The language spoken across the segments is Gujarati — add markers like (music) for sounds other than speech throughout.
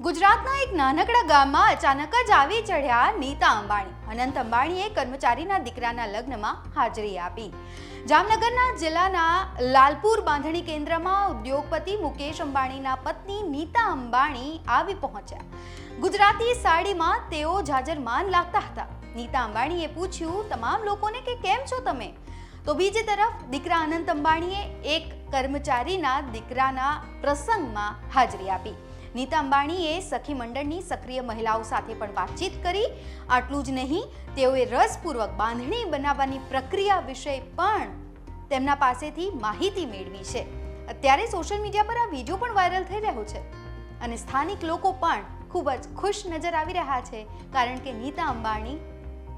ગુજરાતના એક નાનકડા ગામમાં અચાનક જ આવી ચઢ્યા નીતા અંબાણી. અનંત અંબાણીએ કર્મચારીના દીકરાના લગ્નમાં હાજરી આપી. જામનગરના જિલ્લાના લાલપુર બાંધણી કેન્દ્રમાં ઉદ્યોગપતિ મુકેશ અંબાણીના પત્ની નીતા અંબાણી આવી પહોંચ્યા. ગુજરાતી સાડીમાં તેઓ જાજરમાન લાગતા હતા. નીતા અંબાણીએ પૂછ્યું, તમામ લોકોને કે કેમ છો તમે? તો બીજી તરફ દીકરા અનંત અંબાણીએ એક કર્મચારીના દીકરાના પ્રસંગમાં હાજરી આપી. નીતા અંબાણીએ સખી મંડળની સક્રિય મહિલાઓ સાથે પણ વાતચીત કરી. આટલું જ નહીં, તેઓએ રસપૂર્વક બાંધણી બનાવવાની પ્રક્રિયા વિશે પણ તેમના પાસેથી માહિતી મેળવી છે. અત્યારે સોશિયલ મીડિયા પર આ વીડિયો પણ વાયરલ થઈ રહ્યો છે અને સ્થાનિક લોકો પણ ખૂબ જ ખુશ નજર આવી રહ્યા છે, કારણ કે નીતા અંબાણી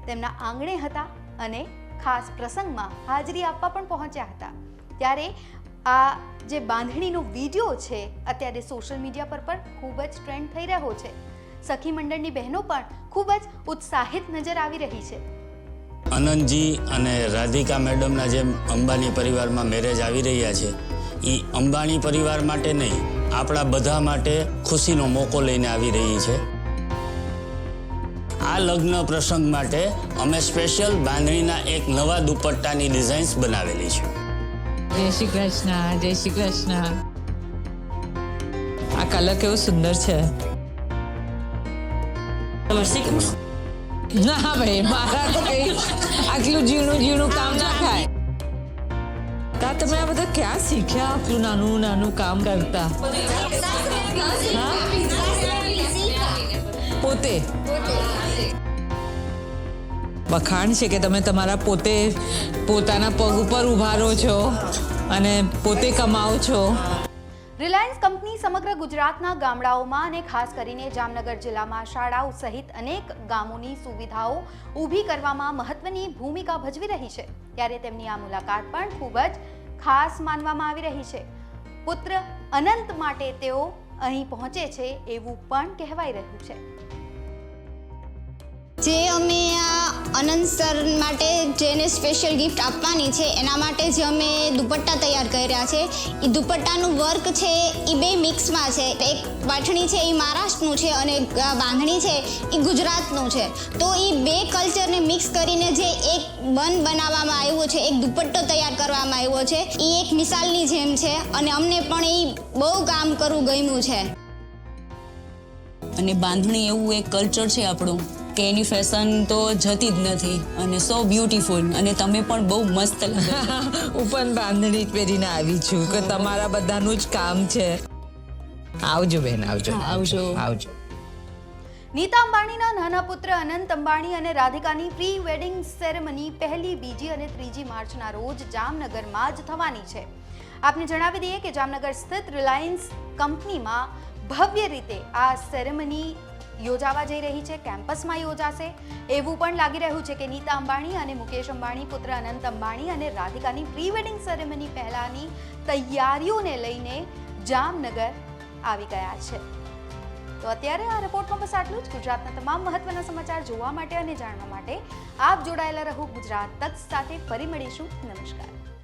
તેમના આંગણે હતા અને ખાસ પ્રસંગમાં હાજરી આપવા પણ પહોંચ્યા હતા. ત્યારે આ જે બાંધણીનો વીડિયો છે, અત્યારે સોશિયલ મીડિયા પર પણ ખૂબ જ ટ્રેન્ડ થઈ રહ્યો છે. સખી મંડળની બહેનો પણ ખૂબ જ ઉત્સાહિત નજર આવી રહી છે. અનંતજી અને રાધિકા મેડમના જેમ અંબાણી પરિવારમાં મેરેજ આવી રહ્યા છે એ અંબાણી પરિવાર માટે નહીં, આપણા બધા માટે ખુશીનો મોકો લઈને આવી રહી છે. આ લગ્ન પ્રસંગ માટે અમે સ્પેશિયલ બાંધણીના એક નવા દુપટ્ટાની ડિઝાઇન્સ બનાવેલી છે. જય શ્રી કૃષ્ણ, જય શ્રી કૃષ્ણ. આ કલર કેવો સુંદર છે. ના ભાઈ, મારા તો કઈ આટલું ઝીણું ઝીણું કામ ના થાય. તા તમે આ બધા ક્યાં શીખ્યા? આટલું નાનું નાનું કામ કરતા. પોતે? વખાણ છે કે તમે તમારા પોતે પોતાના પગ ઉપર ઊભા રહો છો? અને પોતે કમાઓ છો. રિલાયન્સ કંપની સમગ્ર ગુજરાતના ગામડાઓમાં અને ખાસ કરીને જામનગર જિલ્લામાં શાળાઓ સહિત અનેક ગામોની સુવિધાઓ ઊભી કરવામાં મહત્વની ભૂમિકા ભજવી રહી છે. ત્યારે તેમની આ મુલાકાત પણ ખૂબ જ ખાસ માનવામાં આવી રહી છે. પુત્ર અનંત માટે તેઓ અહીં પહોંચે છે એવું પણ કહેવાઈ રહ્યું છે. જે અમે અનંત સર માટે જેને સ્પેશિયલ ગિફ્ટ આપવાની છે, એના માટે જે અમે દુપટ્ટા તૈયાર કર્યા છે એ દુપટ્ટાનું વર્ક છે એ બે મિક્સમાં છે. એક પાઠણી છે એ મહારાષ્ટ્રનું છે અને બાંધણી છે એ ગુજરાતનું છે. તો એ બે કલ્ચરને મિક્સ કરીને જે એક બન બનાવવામાં આવ્યો છે, એક દુપટ્ટો તૈયાર કરવામાં આવ્યો છે એ એક મિસાલની જેમ છે અને અમને પણ એ બહુ કામ કરવું ગમ્યું છે. અને બાંધણી એવું એક કલ્ચર છે આપણું. કે એની ફેશન તો જતી જ નથી અને સો બ્યુટીફુલ અને તમે પણ બહુ મસ્ત લાગો (laughs) હું પણ બાંધણી પહેરીને આવી છું કે તમારા બધાનું જ કામ છે. આવજો બેન આવજો. આવજો. આવજો. નીતા અંબાણીના નાના પુત્ર અનંત અંબાણી અને રાધિકાની પ્રી વેડિંગ સેરેમની પહેલી બીજી અને ત્રીજી માર્ચના રોજ જામનગરમાં જ થવાની છે. આપને જણાવી દઈએ કે જામનગર સ્થિત રિલાયન્સ કંપનીમાં ભવ્ય રીતે આ સેરેમની યોજાવા જઈ રહી છે, કેમ્પસમાં યોજાશે. એવું પણ લાગી રહ્યું છે કે નીતા અંબાણી અને મુકેશ અંબાણી, પુત્ર અનંત અંબાણી અને રાધિકાની પ્રી વેડિંગ સેરેમની પહેલાંની તૈયારીઓને લઈને જામનગર આવી ગયા છે. તો અત્યારે આ રિપોર્ટમાં બસ આટલું જ. ગુજરાતના તમામ મહત્વના સમાચાર જોવા માટે અને જાણવા માટે આપ જોડાયેલા રહો ગુજરાત તક સાથે. ફરી મળીશું. નમસ્કાર.